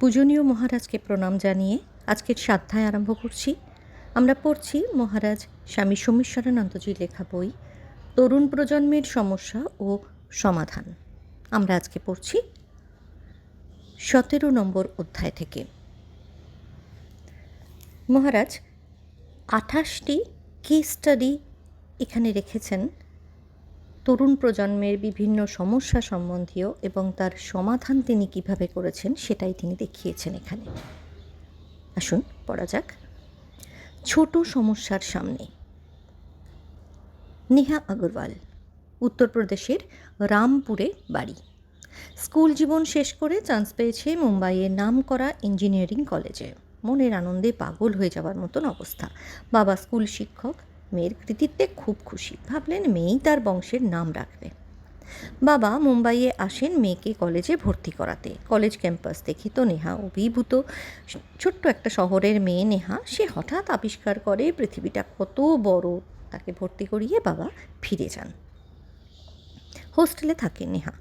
পূজনীয় মহারাজকে প্রণাম জানিয়ে আজকের সাধ্যায় আরম্ভ করছি। আমরা পড়ছি মহারাজ স্বামী সোমেশ্বরানন্দজির লেখা বই, তরুণ প্রজন্মের সমস্যা ও সমাধান। আমরা আজকে পড়ছি সতেরো নম্বর অধ্যায় থেকে। মহারাজ, আঠাশটি কি স্টাডি এখানে রেখেছেন। তরুণ প্রজন্মের বিভিন্ন সমস্যা সম্বন্ধীয় এবং তার সমাধান তিনি কীভাবে করেছেন সেটাই তিনি দেখিয়েছেন এখানে। আসুন, পড়া যাক। ছোট সমস্যার সামনে। নেহা আগরওয়াল, উত্তরপ্রদেশের রামপুরে বাড়ি। স্কুল জীবন শেষ করে চান্স পেয়েছে মুম্বাইয়ের নাম করা ইঞ্জিনিয়ারিং কলেজে। মনের আনন্দে পাগল হয়ে যাওয়ার মতন অবস্থা। বাবা স্কুল শিক্ষক মেয়ের কৃতিত্বে খুব খুশি। ভাবলেন মেয়েই তার বংশের নাম রাখবে। বাবা মুম্বাইয়ে আসেন মেয়েকে কলেজে ভর্তি করাতে। কলেজ ক্যাম্পাস দেখে তো নেহা অভিভূত। ছোট্ট একটা শহরের মেয়ে নেহা, সে হঠাৎ আবিষ্কার করে পৃথিবীটা কত বড়। তাকে ভর্তি করিয়ে বাবা ফিরে যান। হোস্টেলে থাকে নেহা।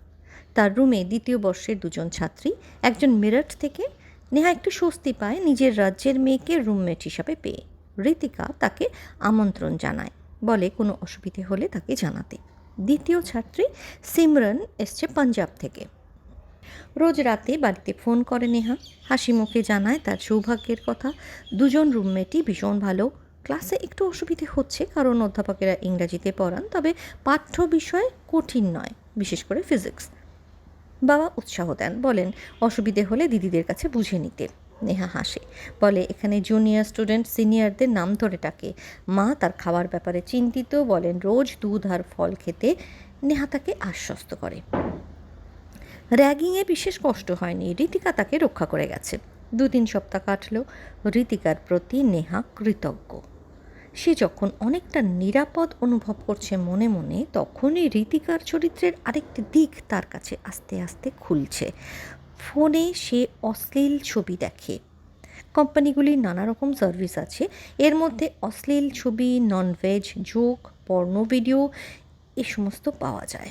তার রুমে দ্বিতীয় বর্ষের দুজন ছাত্রী, একজন মেরঠ থেকে। নেহা একটু স্বস্তি পায় নিজের রাজ্যের মেয়েকে রুমমেট হিসাবে পেয়ে। ঋতিকা তাকে আমন্ত্রণ জানায়। বলে কোনো অসুবিধে হলে তাকে জানাতে। দ্বিতীয় ছাত্রী সিমরন এসছে পাঞ্জাব থেকে। রোজ রাতে বাড়িতে ফোন করে নেহা। হাসি মুখে জানায় তার সৌভাগ্যের কথা। দুজন রুমমেটই ভীষণ ভালো। ক্লাসে একটু অসুবিধে হচ্ছে কারণ অধ্যাপকেরা ইংরাজিতে পড়ান, তবে পাঠ্য বিষয় কঠিন নয়, বিশেষ করে ফিজিক্স। বাবা উৎসাহ দেন। বলেন, অসুবিধে হলে দিদিদের কাছে বুঝে নিতে। নেহা হাসে। বলে, এখানে জুনিয়র স্টুডেন্ট সিনিয়রদের নাম ধরে ডাকে। মা তার খাওয়ার ব্যাপারে চিন্তিত। বলেন, রোজ দুধ আর ফল খেতে নেহা তাকে আশ্বস্ত করে। র্যাগিংয়ে বিশেষ কষ্ট হয়নি। ঋতিকা তাকে রক্ষা করে গেছে। দু তিন সপ্তাহ কাটলো। ঋতিকার প্রতি নেহা কৃতজ্ঞ। সে যখন অনেকটা নিরাপদ অনুভব করছে মনে মনে, তখনই ঋতিকার চরিত্রের আরেকটি দিক তার কাছে আস্তে আস্তে খুলছে। ফোনে সে অশ্লীল ছবি দেখে। কোম্পানিগুলির নানা রকম সার্ভিস আছে। এর মধ্যে অশ্লীল ছবি ননভেজ জোক পর্ণ ভিডিও এ সমস্ত পাওয়া যায়।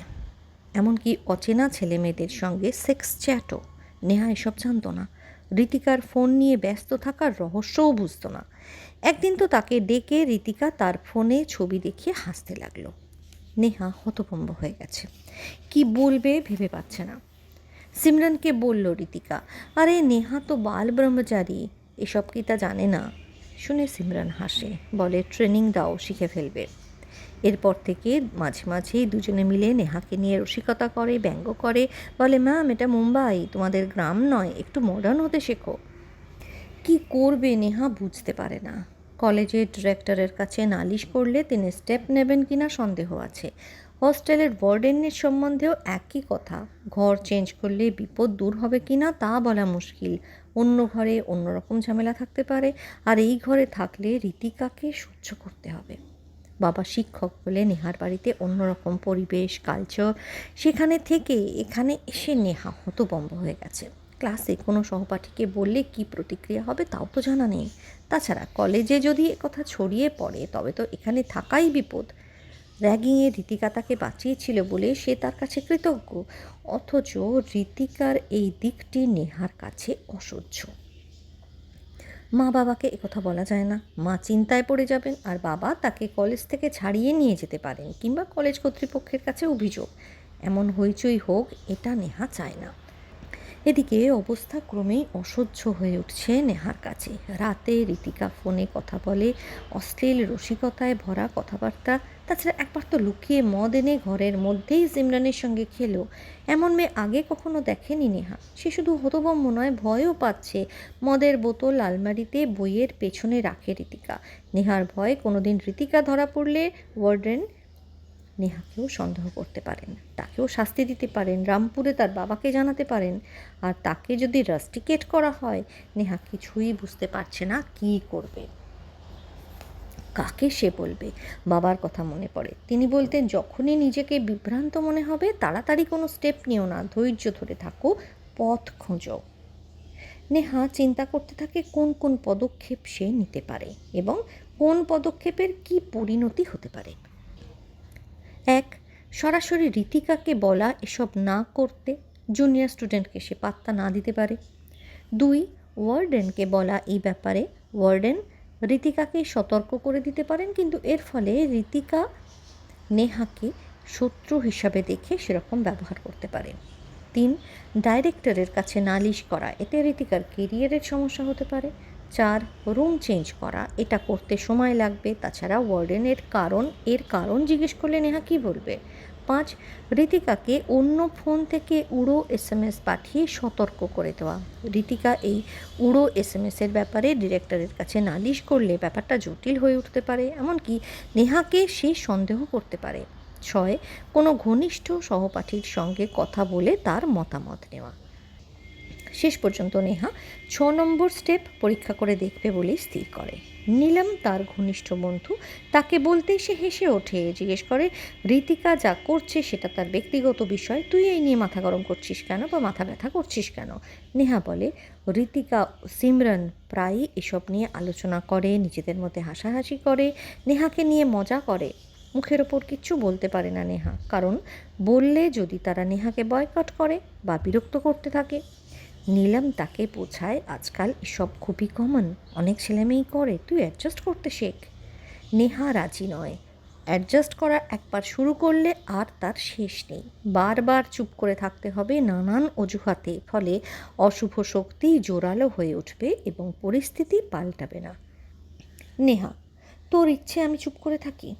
এমনকি অচেনা ছেলে মেয়েদের সঙ্গে সেক্স চ্যাটও নেহা এসব জানতো না। ঋতিকার ফোন নিয়ে ব্যস্ত থাকার রহস্যও বুঝত না। একদিন তো তাকে ডেকে ঋতিকা তার ফোনে ছবি দেখিয়ে হাসতে লাগল। নেহা হতভম্ব হয়ে গেছে। কি বলবে ভেবে পাচ্ছে না। সিমরানকে বলল ঋতিকা আরে নেহা তো বাল ব্রহ্মচারী, এসব কি তা জানে না? শুনে সিমরান হাসে, বলে, ট্রেনিং দাও, শিখে ফেলবে। এরপর থেকে মাঝে মাঝেই দুজনে মিলে নেহাকে নিয়ে রসিকতা করে, ব্যঙ্গ করে, বলে, ম্যাম, এটা মুম্বাই, তোমাদের গ্রাম নয়, একটু মডার্ন হতে শেখো। কি করবে নেহা বুঝতে পারে না। কলেজের ডিরেক্টরের কাছে নালিশ করলে তিনি স্টেপ নেবেন কিনা সন্দেহ আছে। হস্টেলের ওয়ার্ডেনের সম্বন্ধেও একই কথা। ঘর চেঞ্জ করলে বিপদ দূর হবে কি না তা বলা মুশকিল। অন্য ঘরে অন্যরকম ঝামেলা থাকতে পারে, আর এই ঘরে থাকলে রীতিকাকে সহ্য করতে হবে। বাবা শিক্ষক বলে নেহার বাড়িতে অন্যরকম পরিবেশ কালচার সেখানে থেকে এখানে এসে নেহা হতবম্ব হয়ে গেছে। ক্লাসে কোনো সহপাঠীকে বললে কি প্রতিক্রিয়া হবে তাও তো জানা নেই। তাছাড়া কলেজে যদি কথা ছড়িয়ে পড়ে, তবে তো এখানে থাকাই বিপদ। র্যাগিংয়ে রীতিকা তাকে বাঁচিয়েছিল বলে সে তার কাছে কৃতজ্ঞ। অথচ রীতিকার এই দিকটি নেহার কাছে অসহ্য। মা বাবাকে একথা বলা যায় না। মা চিন্তায় পড়ে যাবেন, আর বাবা তাকে কলেজ থেকে ছাড়িয়ে নিয়ে যেতে পারেন কিংবা কলেজ কর্তৃপক্ষের কাছে অভিযোগ। এমন হইচই হোক, এটা নেহা চায় না। এদিকে অবস্থা ক্রমেই অসহ্য হয়ে উঠছে নেহার কাছে। রাতে রীতিকা ফোনে কথা বলে, অশ্লীল রসিকতায় ভরা কথাবার্তা তাছাড়া একবার তো লুকিয়ে মদ এনে ঘরের মধ্যেই সিমরানের সঙ্গে খেলো, এমন মেয়ে আগে কখনো দেখেনি নেহা। সে শুধু হতভম্ব নয়, ভয়ও পাচ্ছে মদের বোতল আলমারিতে বইয়ের পেছনে রাখে রীতিকা। নেহার ভয় কোনোদিন রীতিকা ধরা পড়লে ওয়ার্ডেন নেহাকেও সন্দেহ করতে পারেন, তাকেও শাস্তি দিতে পারেন, রামপুরে তার বাবাকে জানাতে পারেন, আর তাকে যদি রাস্টিকেট করা হয়, নেহা কিছুই বুঝতে পারছে না কী করবে। কাকে সে বলবে? বাবার কথা মনে পড়ে। তিনি বলতেন, যখনই নিজেকে বিভ্রান্ত মনে হবে, তাড়াতাড়ি কোনো স্টেপ নিও না, ধৈর্য ধরে থাকো, পথ খোঁজো। নেহা চিন্তা করতে থাকে, কোন কোন পদক্ষেপ সে নিতে পারে এবং কোন পদক্ষেপের কি পরিণতি হতে পারে। এক, সরাসরি রীতিকাকে বলা, এসব না করতে জুনিয়র স্টুডেন্টকে সে পাত্তা না দিতে পারে। দুই ওয়ার্ডেনকে বলা, এই ব্যাপারে ওয়ার্ডেন রীতিকাকে সতর্ক করে দিতে পারেন, কিন্তু এর ফলে রীতিকা নেহাকে শত্রু হিসাবে দেখে সেরকম ব্যবহার করতে পারে তিন, ডাইরেক্টরের কাছে নালিশ করা, এতে রীতিকার কেরিয়ারের সমস্যা হতে পারে। চার, রুম চেঞ্জ করা, এটা করতে সময় লাগবে। তাছাড়া ওয়ার্ডেনের কারণ, এর কারণ জিজ্ঞেস করলে নেহা কী বলবে? পাঁচ, রীতিকাকে অন্য ফোন থেকে উড়ো এস এম এস পাঠিয়ে সতর্ক করে দেওয়া। রীতিকা এই উড়ো এস এম এসের ব্যাপারে ডিরেক্টরের কাছে নালিশ করলে ব্যাপারটা জটিল হয়ে উঠতে পারে, এমনকি নেহাকে সে সন্দেহ করতে পারে। ছয়, কোনো ঘনিষ্ঠ সহপাঠীর সঙ্গে কথা বলে তার মতামত নেওয়া। শেষ পর্যন্ত নেহা ছ নম্বর স্টেপ পরীক্ষা করে দেখবে বলেই স্থির করে। নীলম তার ঘনিষ্ঠ বন্ধু। তাকে বলতেই সে হেসে ওঠে, জিজ্ঞেস করে, রীতিকা, যা করছে সেটা তার ব্যক্তিগত বিষয়। তুই এই নিয়ে মাথা গরম করছিস কেন বা মাথা ব্যথা করছিস কেন? নেহা বলে, রীতিকা, সিমরন প্রায়ই এসব নিয়ে আলোচনা করে, নিজেদের মধ্যে হাসাহাসি করে, নেহাকে নিয়ে মজা করে। মুখের ওপর কিচ্ছু বলতে পারে না নেহা। কারণ বললে যদি তারা নেহাকে বয়কট করে বা বিরক্ত করতে থাকে। নীলম তাকে বোঝায়, আজকাল এসব খুবই কমন অনেক ছেলেমেয়েই করে, তুই অ্যাডজাস্ট করতে শেখ। নেহা রাজি নয়। অ্যাডজাস্ট করা একবার শুরু করলে আর তার শেষ নেই। বারবার চুপ করে থাকতে হবে নানান অজুহাতে, ফলে অশুভ শক্তি জোরালো হয়ে উঠবে এবং পরিস্থিতি পাল্টাবে না। নেহা, তোর ইচ্ছে, আমি চুপ করে থাকি?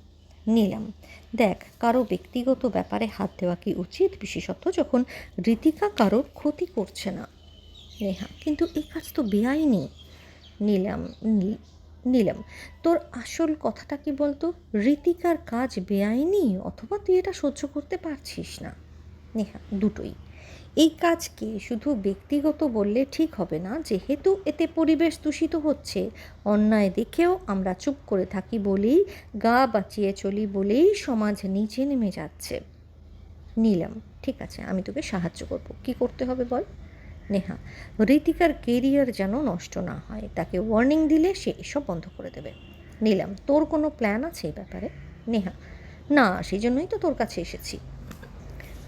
নিলাম, দেখ, কারও ব্যক্তিগত ব্যাপারে হাত দেওয়া কি উচিত? বিশেষত যখন রীতিকা কারোর ক্ষতি করছে না। নেহা কিন্তু এই কাজ তো বেআইনি। নিলাম নিলাম। তোর আসল কথাটা কি বলতো? রীতিকার কাজ বেআইনি? অথবা তুই এটা সহ্য করতে পারছিস না? নেহা, দুটোই। এই কাজকে শুধু ব্যক্তিগত বললে ঠিক হবে না, যেহেতু এতে পরিবেশ দূষিত হচ্ছে। অন্যায় দেখেও আমরা চুপ করে থাকি বলেই, গা বাঁচিয়ে চলি বলেই সমাজ নিচে নেমে যাচ্ছে। নিলাম, ঠিক আছে, আমি তোকে সাহায্য করব। কি করতে হবে বল? নেহা ঋতিকার কেরিয়ার যেন নষ্ট না হয়, তাকে ওয়ার্নিং দিলে সে এসব বন্ধ করে দেবে। নিলাম, তোর কোনো প্ল্যান আছে এই ব্যাপারে? নেহা, না সেই জন্যই তো তোর কাছে এসেছি।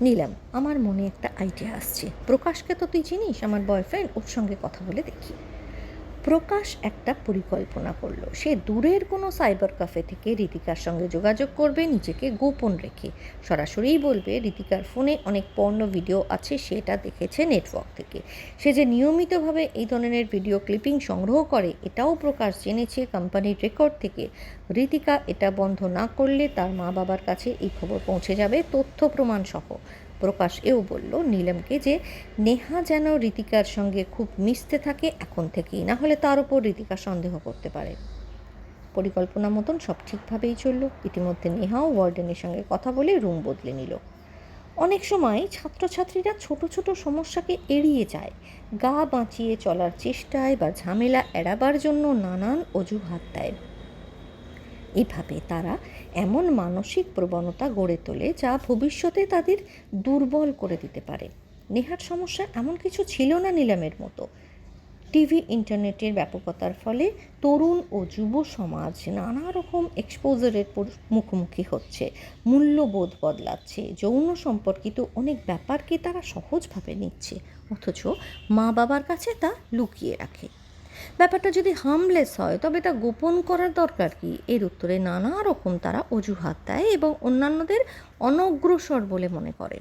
নিলাম, আমার মনে একটা আইডিয়া আসছে। প্রকাশকে তো তুই চিনিস, আমার বয়ফ্রেন্ড ওর সঙ্গে কথা বলে দেখি। প্রকাশ একটা পরিকল্পনা করল। সে দূরের কোনো সাইবার ক্যাফে থেকে রীতিকার সঙ্গে যোগাযোগ করবে, নিজেকে গোপন রেখে। সরাসরিই বলবে, রীতিকার ফোনে অনেক পর্ণ ভিডিও আছে, সেটা দেখেছে নেটওয়ার্ক থেকে। সে যে নিয়মিতভাবে এই ধরনের ভিডিও ক্লিপিং সংগ্রহ করে, এটাও প্রকাশ জেনেছে কোম্পানির রেকর্ড থেকে। রীতিকা এটা বন্ধ না করলে তার মা বাবার কাছে এই খবর পৌঁছে যাবে, তথ্য প্রমাণ সহ প্রকাশ এও বলল, নীলমকে যে নেহা যেন রীতিকার সঙ্গে খুব মিশতে থাকে এখন থেকেই, না হলে তার উপর রীতিকা সন্দেহ করতে পারে। পরিকল্পনা মতন সব ঠিকভাবেই চলল। ইতিমধ্যে নেহাও ওয়ার্ডেনের সঙ্গে কথা বলে রুম বদলে নিল। অনেক সময় ছাত্রছাত্রীরা ছোট ছোট সমস্যাকে এড়িয়ে যায়। গা বাঁচিয়ে চলার চেষ্টায় বা ঝামেলা এড়াবার জন্য নানান অজুহাত দেয়। এভাবে তারা এমন মানসিক প্রবণতা গড়ে তোলে যা ভবিষ্যতে তাদের দুর্বল করে দিতে পারে। নেহার সমস্যা এমন কিছু ছিল না নিলামের মতো। টিভি, ইন্টারনেটের ব্যাপকতার ফলে তরুণ ও যুব সমাজ নানা রকম এক্সপোজারের মুখোমুখি হচ্ছে। মূল্যবোধ বদলাচ্ছে। যৌন সম্পর্কিত অনেক ব্যাপারকে তারা সহজভাবে নিচ্ছে। অথচ মা বাবার কাছে তা লুকিয়ে রাখে। ব্যাপারটা যদি হামলেস হয়, তবে তা গোপন করার দরকার কি? এর উত্তরে নানা রকম তারা অজুহাত দেয় এবং অন্যান্যদের অনগ্রসর বলে মনে করে।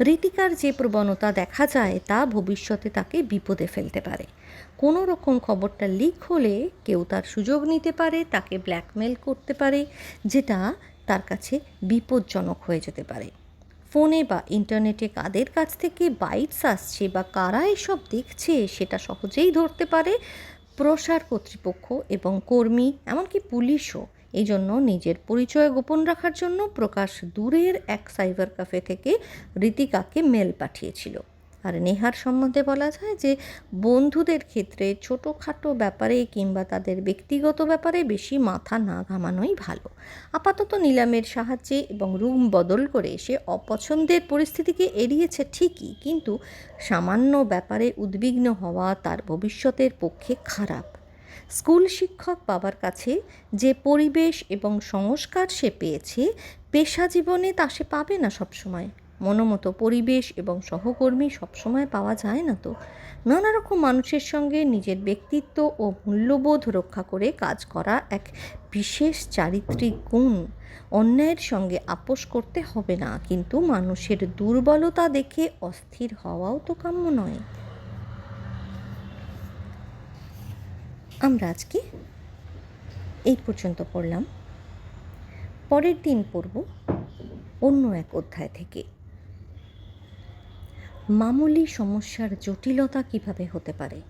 রীতিকার যে প্রবণতা দেখা যায়, তা ভবিষ্যতে তাকে বিপদে ফেলতে পারে। কোনো রকম খবরটা লিক হলে কেউ তার সুযোগ নিতে পারে, তাকে ব্ল্যাকমেল করতে পারে, যেটা তার কাছে বিপজ্জনক হয়ে যেতে পারে। ফোনে বা ইন্টারনেটে কাদের কাছ থেকে বাইটস আসছে বা কারা এসব দেখছে সেটা সহজেই ধরতে পারে প্রসার কর্তৃপক্ষ এবং কর্মী, এমনকি পুলিশও। এই জন্য নিজের পরিচয় গোপন রাখার জন্য প্রকাশ দূরের এক সাইবার ক্যাফে থেকে ঋতিকাকে মেল পাঠিয়েছিল। আর নেহার সম্বন্ধে বলা যায় যে, বন্ধুদের ক্ষেত্রে ছোটোখাটো ব্যাপারে কিংবা তাদের ব্যক্তিগত ব্যাপারে বেশি মাথা না ঘামানোই ভালো। আপাতত নিলামের সাহায্যে এবং রুম বদল করে সে অপছন্দের পরিস্থিতিকে এড়িয়েছে ঠিকই, কিন্তু সামান্য ব্যাপারে উদ্বিগ্ন হওয়া তার ভবিষ্যতের পক্ষে খারাপ। স্কুল শিক্ষক বাবার কাছে যে পরিবেশ এবং সংস্কার সে পেয়েছে, পেশা জীবনে তা সে পাবে না সবসময়। মনোমতো পরিবেশ এবং সহকর্মী সবসময় পাওয়া যায় না তো। নানা রকম মানুষের সঙ্গে নিজের ব্যক্তিত্ব ও মূল্যবোধ রক্ষা করে কাজ করা এক বিশেষ চারিত্রিক গুণ। অন্যায়ের সঙ্গে আপোষ করতে হবে না, কিন্তু মানুষের দুর্বলতা দেখে অস্থির হওয়াও তো কাম্য নয়। আমরা আজকে এই পর্যন্ত পড়লাম। পরের দিন পড়ব অন্য এক অধ্যায় থেকে। মামুলি সমস্যার জটিলতা কীভাবে হতে পারে?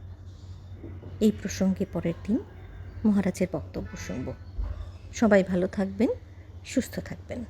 এই প্রসঙ্গে পরের দিন মহারাজের বক্তব্য শুনব। সবাই ভালো থাকবেন, সুস্থ থাকবেন।